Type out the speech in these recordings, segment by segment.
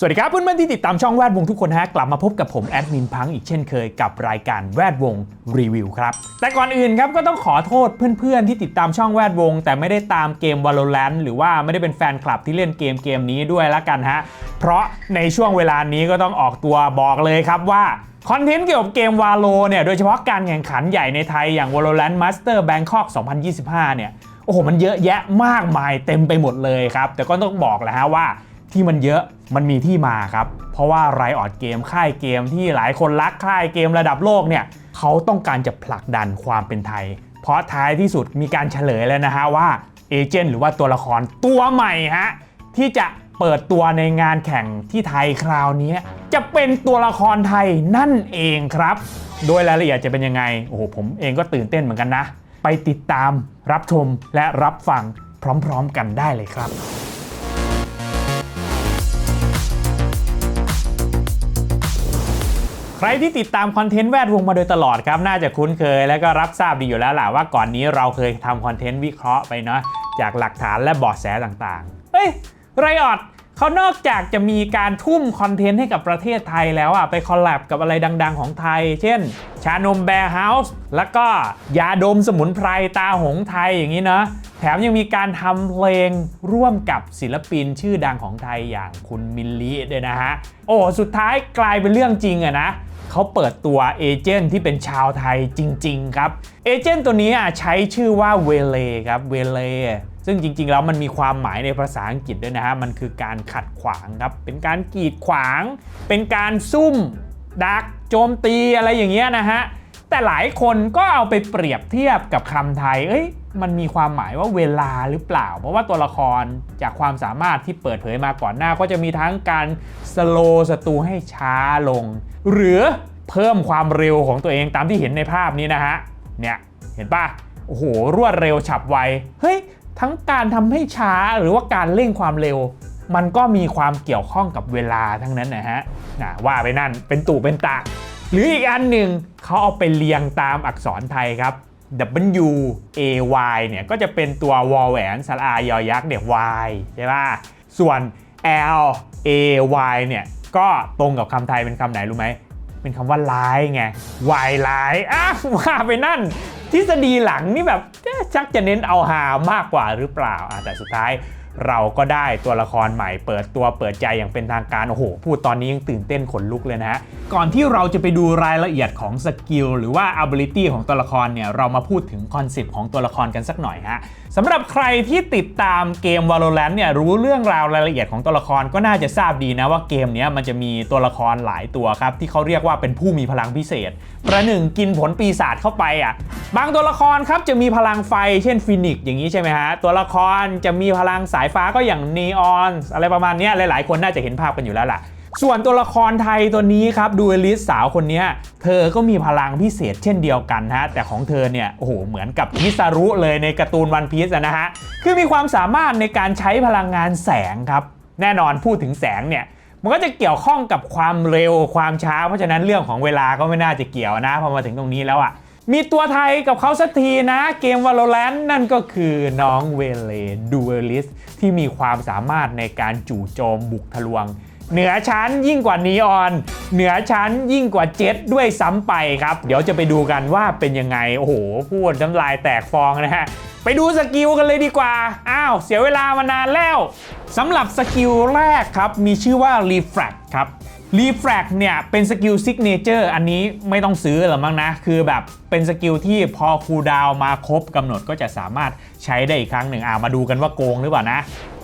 สวัสดีครับเพื่อนๆที่ติดตามช่องแวดวงทุกคนฮะกลับมาพบกับผมแอดมินพังอีกเช่นเคยกับรายการแวดวงรีวิวครับ แต่ก่อนอื่นครับก็ต้องขอโทษเพื่อนๆที่ติดตามช่องแวดวง แต่ไม่ได้ตามเกม Valorant หรือว่าไม่ได้เป็นแฟนคลับที่เล่นเกมเกมนี้ด้วยละกันฮะเพราะในช่วงเวลานี้ก็ต้องออกตัวบอกเลยครับว่าคอนเทนต์เกี่ยวกับเกมวาโลเนี่ยโดยเฉพาะการแข่งขันใหญ่ในไทยอย่าง Valorant Master Bangkok 2025 เนี่ยโอ้โหมันเยอะแยะมากมายเต็มไปหมดเลยครับแต่ก็ต้องบอกแหละฮะว่า ที่มันเยอะมันมีที่มาครับ เพราะว่าไรออดเกมค่ายเกมที่หลายคนรักค่ายเกมระดับโลกเนี่ยเขาต้องการจะผลักดันความเป็นไทย เพราะท้ายที่สุดมีการเฉลยแล้วนะฮะว่าเอเจนต์หรือว่าตัวละครตัวใหม่ฮะที่จะเปิดตัวในงานแข่งที่ไทยคราวนี้ จะเป็นตัวละครไทยนั่นเองครับ โดยรายละเอียดจะเป็นยังไง โอ้โหผมเองก็ตื่นเต้นเหมือนกันนะ ไปติดตามรับชมและรับฟังพร้อมๆกันได้เลยครับ ใครที่ติดตามคอนเทนต์แวดวงมาโดยตลอดครับ น่าจะคุ้นเคยและก็รับทราบดีอยู่แล้วแหละว่าก่อนนี้เราเคยทำคอนเทนต์วิเคราะห์ไปเนาะจากหลักฐานและบาะแสต่างๆ เฮ้ยไรออดเขานอกจากจะมีการทุ่มคอนเทนต์ให้กับประเทศไทยแล้วอะไปคอลแลบกับอะไรดังๆของไทย เช่น ชานมแบร์เฮาส์แล้วก็ยาดมสมุนไพรตาหงไทยอย่างนี้เนาะ แถมยังมีการทำเพลงร่วมกับศิลปินชื่อดังของไทยอย่างคุณมิลลีด้วยนะฮะ โอ้สุดท้ายกลายเป็นเรื่องจริงอะนะเขาเปิดตัวเอเจนต์ที่เป็นชาวไทยจริง ๆ ครับ เอเจนต์ตัวนี้ใช้ชื่อว่าเวเลครับเวเลซึ่งจริง ๆ แล้วมันมีความหมายในภาษาอังกฤษด้วยนะฮะ มันคือการขัดขวางครับ เป็นการกีดขวาง เป็นการซุ่มดักโจมตีอะไรอย่างเงี้ยนะฮะ แต่หลายคนก็เอาไปเปรียบเทียบกับคำไทย เอ้ย มันมีความหมายว่าเวลาหรือเปล่า เพราะว่าตัวละครจากความสามารถที่เปิดเผยมาก่อนหน้า ก็จะมีทั้งการสโลสตูให้ช้าลง หรือเพิ่มความเร็วของตัวเองตามที่เห็นในภาพนี้นะฮะ เนี่ย เห็นปะโอ้โห รวดเร็วฉับไว เฮ้ย ทั้งการทำให้ช้าหรือว่าการเร่งความเร็ว มันก็มีความเกี่ยวข้องกับเวลาทั้งนั้นนะฮะนะว่าไปนั่น เป็นตู่เป็นตา หรืออีกอันหนึ่งเขาเอาไปเรียงตามอักษรไทยครับ W A Y เนี่ยก็จะเป็นตัววอลแหวนสระอายอยักษ์เนี่ย Y ใช่ป่ะ ส่วน L A Y เนี่ยก็ตรงกับคำไทยเป็นคำไหนรู้ไหม เป็นคำว่าร้ายไงวายร้ายอะว่าไปนั่นทฤษฎีหลังนี่แบบชักจะเน้นเอาหามากกว่าหรือเปล่าแต่สุดท้าย เราก็ได้ตัวละครใหม่เปิดตัวเปิดใจอย่างเป็นทางการ โอ้โห พูดตอนนี้ยังตื่นเต้นขนลุกเลยนะฮะ ก่อนที่เราจะไปดูรายละเอียดของสกิลหรือว่า ability ของตัวละครเนี่ย เรามาพูดถึงคอนเซปต์ของตัวละครกันสักหน่อยฮะสำหรับใครที่ติดตามเกม Valorant เนี่ยรู้เรื่องราวรายละเอียดของตัวละครก็น่าจะทราบดีนะว่าเกมนี้มันจะมีตัวละครหลายตัวครับ ที่เขาเรียกว่าเป็นผู้มีพลังพิเศษ ประหนึ่งกินผลปีศาจเข้าไปอะบางตัวละครครับจะมีพลังไฟเช่นฟินิกซ์อย่างนี้ใช่ไหมฮะ ตัวละครจะมีพลังสายฟ้าก็อย่างนีออนอะไรประมาณนี้หลายๆ คนน่าจะเห็นภาพกันอยู่แล้วล่ะ ส่วนตัวละครไทยตัวนี้ครับดูเอลิสสาวคนนี้เธอก็มีพลังพิเศษเช่นเดียวกันฮะแต่ของเธอเนี่ยโอ้โหเหมือนกับมิซารุเลยในการ์ตูนวันพีซนะฮะคือมีความสามารถในการใช้พลังงานแสงครับ แน่นอนพูดถึงแสงเนี่ยมันก็จะเกี่ยวข้องกับความเร็วความช้า เพราะฉะนั้นเรื่องของเวลาก็ไม่น่าจะเกี่ยวนะพอมาถึงตรงนี้แล้วอะ่ะมีตัวไทยกับเขาสักทีนะเกม Valorant นั่นก็คือน้องเวเลดูเอลิสที่มีความสามารถในการจู่โจมบุกทะลวง เหนือชั้นยิ่งกว่านีออน เหนือชั้นยิ่งกว่าเจ็ตด้วยซ้ำไปครับ เดี๋ยวจะไปดูกันว่าเป็นยังไง โอ้โห พูดน้ำลายแตกฟองนะฮะ ไปดูสกิลกันเลยดีกว่า อ้าว เสียเวลามานานแล้วสำหรับสกิลแรกครับ มีชื่อว่า Refract ครับ Refract เนี่ย เป็นสกิลซิกเนเจอร์อันนี้ไม่ต้องซื้อหรอมั้งนะ คือแบบเป็นสกิลที่พอคูลดาวมาครบกำหนดก็จะสามารถใช้ได้อีกครั้งหนึ่งอ่ามาดูกันว่าโกงหรือเปล่านะ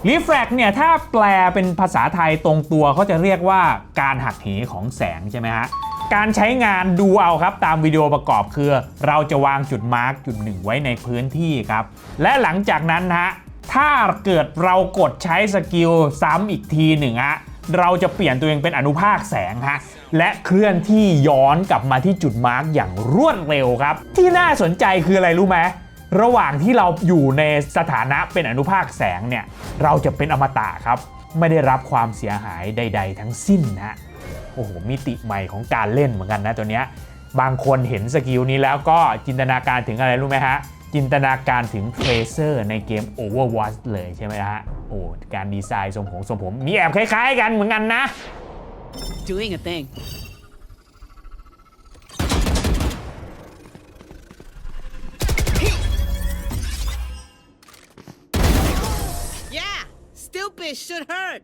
Refract เนี่ยถ้าแปลเป็นภาษาไทยตรงตัวเขาจะเรียกว่าการหักเหของแสงใช่ไหมฮะการใช้งานดูเอาครับตามวิดีโอประกอบคือ เราจะวางจุดมาร์กจุดหนึ่งไว้ในพื้นที่ครับ และหลังจากนั้นฮะถ้าเกิดเรากดใช้สกิลซ้ำอีกทีหนึ่งฮะเราจะเปลี่ยนตัวเองเป็นอนุภาคแสงฮะและเคลื่อนที่ย้อนกลับมาที่จุดมาร์กอย่างรวดเร็วครับ ที่น่าสนใจคืออะไรรู้ไหม ระหว่างที่เราอยู่ในสถานะเป็นอนุภาคแสงเนี่ย เราจะเป็นอมตะครับ ไม่ได้รับความเสียหายใด ๆ ทั้งสิ้นนะโอ้โหมิติใหม่ของการเล่นเหมือนกันนะตัวเนี้ยบางคนเห็นสกิลนี้แล้วก็จินตนาการถึงอะไรรู้ไหมฮะ จินตนาการถึงเทรเซอร์ในเกม Overwatch เลยใช่ไหมฮะ โอ้การดีไซน์ทรงผมทรงผมมีแอบคล้ายๆ กันเหมือนกันนะ Doing a thing. Stupid should hurt.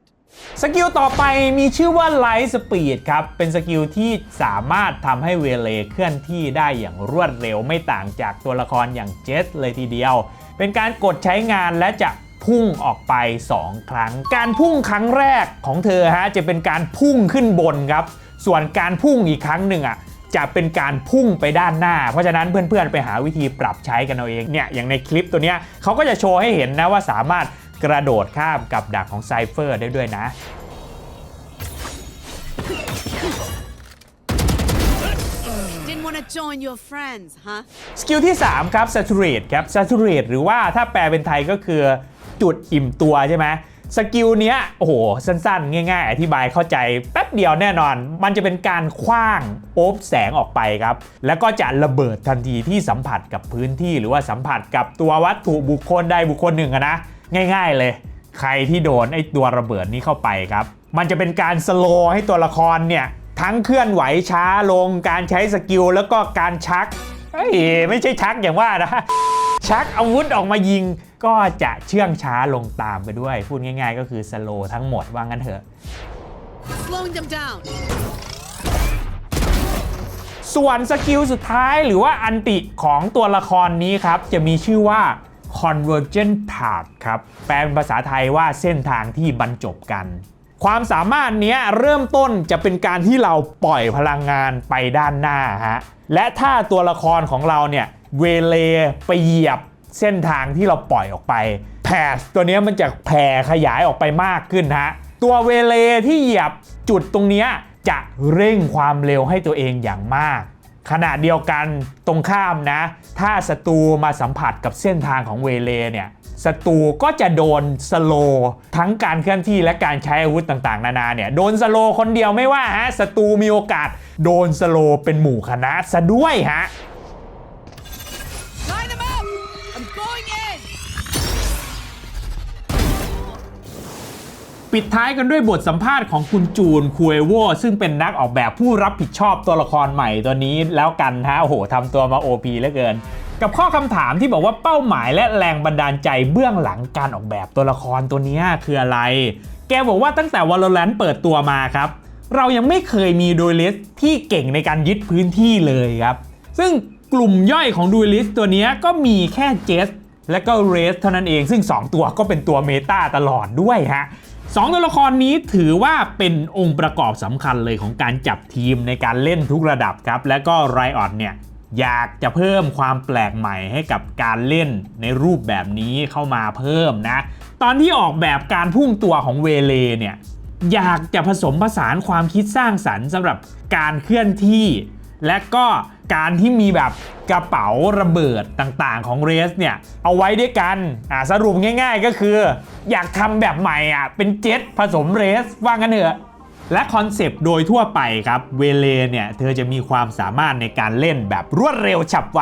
สกิลต่อไปมีชื่อว่า Light Speed ครับ เป็นสกิลที่สามารถทำให้เวเลเคลื่อนที่ได้อย่างรวดเร็วไม่ต่างจากตัวละครอย่างเจสเลยทีเดียว เป็นการกดใช้งานและจะพุ่งออกไป 2 ครั้ง การพุ่งครั้งแรกของเธอฮะจะเป็นการพุ่งขึ้นบนครับ ส่วนการพุ่งอีกครั้งหนึ่งอะจะเป็นการพุ่งไปด้านหน้า เพราะฉะนั้นเพื่อนๆ ไปหาวิธีปรับใช้กันเอาเองเนี่ยอย่างในคลิปตัวเนี้ยเขาก็จะโชว์ให้เห็นนะว่าสามารถ กระโดดข้ามกับดักของไซเฟอร์ได้ด้วยนะ Didn't want to join your friends, huh? สกิลที่ 3 ครับ saturate ครับ saturate หรือว่าถ้าแปลเป็นไทยก็คือจุดอิ่มตัวใช่ไหมสกิลเนี้ยโอ้โห สั้นๆ ง่าย ๆ อธิบายเข้าใจแป๊บเดียวแน่นอน มันจะเป็นการคว้างโอบแสงออกไปครับ แล้วก็จะระเบิดทันทีที่สัมผัสกับพื้นที่หรือว่าสัมผัสกับตัววัตถุบุคคลใดบุคคลหนึ่งอะนะ ง่าย ๆ เลย ใครที่โดนไอ้ตัวระเบิดนี้เข้าไปครับ มันจะเป็นการสโลว์ให้ตัวละครเนี่ย ทั้งเคลื่อนไหวช้าลงการใช้สกิลแล้วก็การชักเฮ้ยไม่ใช่ชักอย่างว่านะ ชักอาวุธออกมายิงก็จะเชื่องช้าลงตามไปด้วย พูดง่าย ๆ ก็คือสโลว์ทั้งหมดว่างั้นเถอะ Slowing them down. ส่วนสกิลสุดท้ายหรือว่าอันติของตัวละครนี้ครับ จะมีชื่อว่า convergent path ครับ แปลเป็นภาษาไทยว่าเส้นทางที่บรรจบกัน ความสามารถนี้เริ่มต้นจะเป็นการที่เราปล่อยพลังงานไปด้านหน้าฮะ และถ้าตัวละครของเราเนี่ยเวเลไปเหยียบเส้นทางที่เราปล่อยออกไปแพสตัวนี้มันจะแผ่ขยายออกไปมากขึ้นฮะ ตัวเวเลที่เหยียบจุดตรงนี้จะเร่งความเร็วให้ตัวเองอย่างมาก ขณะเดียวกันตรงข้ามนะ ถ้าศัตรูมาสัมผัสกับเส้นทางของเวเลเนี่ยศัตรูก็จะโดนสโลทั้งการเคลื่อนที่และการใช้อาวุธต่างๆ นานาเนี่ยโดนสโลคนเดียวไม่ว่าฮะศัตรูมีโอกาส โดนสโลเป็นหมู่คณะซะด้วยฮะ ปิดท้ายกันด้วยบทสัมภาษณ์ของคุณจูนคูเอโวซึ่งเป็นนักออกแบบผู้รับผิดชอบตัวละครใหม่ตัวนี้แล้วกันฮะโอ้โหทำตัวมา OP เหลือเกิน กับข้อคำถามที่บอกว่าเป้าหมายและแรงบันดาลใจเบื้องหลังการออกแบบตัวละครตัวนี้คืออะไร แกบอกว่าตั้งแต่ Valorant เปิดตัวมาครับ เรายังไม่เคยมีดูลิสที่เก่งในการยึดพื้นที่เลยครับ ซึ่งกลุ่มย่อยของดูลิสตัวนี้ก็มีแค่เจสและก็เรสเท่านั้นเองซึ่ง 2 ตัวก็เป็นตัวเมตาตลอดด้วยฮะ สองตัวละครนี้ถือว่าเป็นองค์ประกอบสำคัญเลยของการจับทีมในการเล่นทุกระดับครับ และก็ไรออดเนี่ยอยากจะเพิ่มความแปลกใหม่ให้กับการเล่นในรูปแบบนี้เข้ามาเพิ่มนะ ตอนที่ออกแบบการพุ่งตัวของเวเลเนี่ยอยากจะผสมผสานความคิดสร้างสรรค์สำหรับการเคลื่อนที่ และก็การที่มีแบบกระเป๋าระเบิดต่างๆของเรสเนี่ย เอาไว้ด้วยกันอ่าสรุปง่ายๆก็คือ อยากทำแบบใหม่อะเป็นเจ็ตผสมเรสว่างั้นเถอะและคอนเซปต์โดยทั่วไปครับเวเลเนี่ย เธอจะมีความสามารถในการเล่นแบบรวดเร็วฉับไว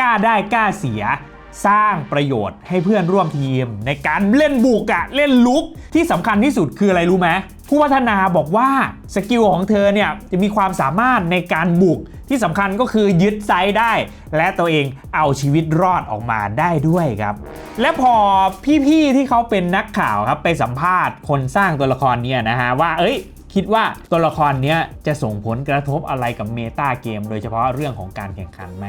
กล้าได้กล้าเสีย สร้างประโยชน์ให้เพื่อนร่วมทีม ในการเล่นบุกอะเล่นลุกที่สำคัญที่สุดคืออะไรรู้ไหมผู้พัฒนาบอกว่าสกิลของเธอเนี่ยจะมีความสามารถในการบุกที่สำคัญก็คือยึดไซด์ได้ และตัวเองเอาชีวิตรอดออกมาได้ด้วยครับ และพอพี่ๆที่เขาเป็นนักข่าวครับไปสัมภาษณ์คนสร้างตัวละครเนี่ยนะฮะว่าเอ้ยคิดว่าตัวละครเนี้ยจะส่งผลกระทบอะไรกับเมตาเกม โดยเฉพาะเรื่องของการแข่งขันไหม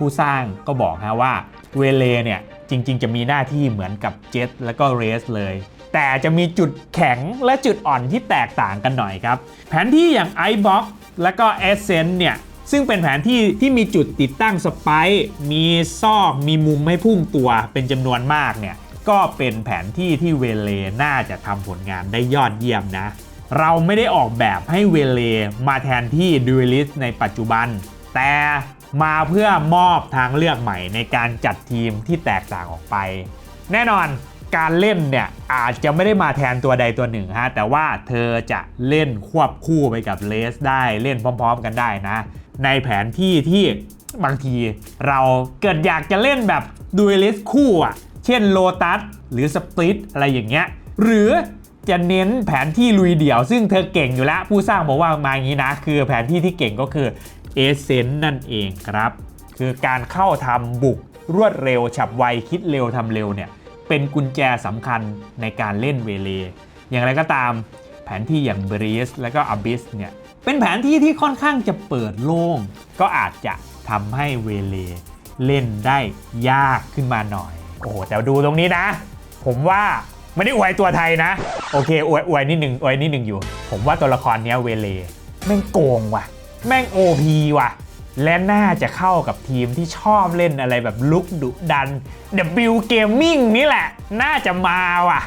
ผู้สร้างก็บอกฮะว่าเวเลเนี่ยจริงๆ จะมีหน้าที่เหมือนกับเจ็ตและก็เรสเลย แต่จะมีจุดแข็งและจุดอ่อนที่แตกต่างกันหน่อยครับ แผนที่อย่าง iBox และก็ Essence เนี่ยซึ่งเป็นแผนที่ที่มีจุดติดตั้งสไปมีซอกมีมุมให้พุ่งตัวเป็นจำนวนมากเนี่ยก็เป็นแผนที่ที่เวเลน่าจะทำผลงานได้ยอดเยี่ยมนะ เราไม่ได้ออกแบบให้เวเลมาแทนที่ดูเอลิสในปัจจุบัน แต่ มาเพื่อมอบทางเลือกใหม่ในการจัดทีมที่แตกต่างออกไป แน่นอนการเล่นเนี่ยอาจจะไม่ได้มาแทนตัวใดตัวหนึ่งฮะแต่ว่าเธอจะเล่นควบคู่ไปกับเลสได้เล่นพร้อม ๆ กันได้นะ ในแผนที่ที่บางทีเราเกิดอยากจะเล่นแบบดูเอลิสคู่อะเช่นโลตัสหรือสปริตอะไรอย่างเงี้ยหรือจะเน้นแผนที่ลุยเดี่ยว ซึ่งเธอเก่งอยู่แล้ว ผู้สร้างบอกว่ามาอย่างนี้นะ คือแผนที่ที่เก่งก็คือ เอเซนนั่นเองครับ คือการเข้าทำบุกรวดเร็วฉับไวคิดเร็วทำเร็วเนี่ยเป็นกุญแจสำคัญในการเล่นเวเล อย่างไรก็ตามแผนที่อย่างเบรีสและก็อ b บิสเนี่ยเป็นแผนที่ที่ค่อนข้างจะเปิดโล่ง ก็อาจจะทำให้เวเลเล่นได้ยากขึ้นมาหน่อย โอ้โห แต่ดูตรงนี้นะ ผมว่าไม่ได้อวยตัวไทยนะ โอเคอวยอวยนิดหนึ่งอวยนิดหนึ่งอยู่ ผมว่าตัวละครเนี้ยเวเลแม่งโกงว่ะ แม่ง OP ว่ะ และน่าจะเข้ากับทีมที่ชอบเล่นอะไรแบบลุกดุดัน W Gaming นี่แหละ น่าจะมาว่ะ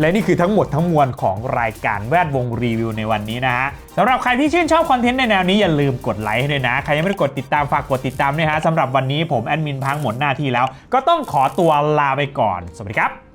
และนี่คือทั้งหมดทั้งมวลของรายการแวดวงรีวิวในวันนี้นะฮะสำหรับใครที่ชื่นชอบคอนเทนต์ในแนวนี้อย่าลืมกดไลค์ให้ด้วยนะ ใครยังไม่ได้กดติดตามฝากกดติดตามด้วยฮะสำหรับวันนี้ผมแอดมินพังหมดหน้าที่แล้ว ก็ต้องขอตัวลาไปก่อน สวัสดีครับ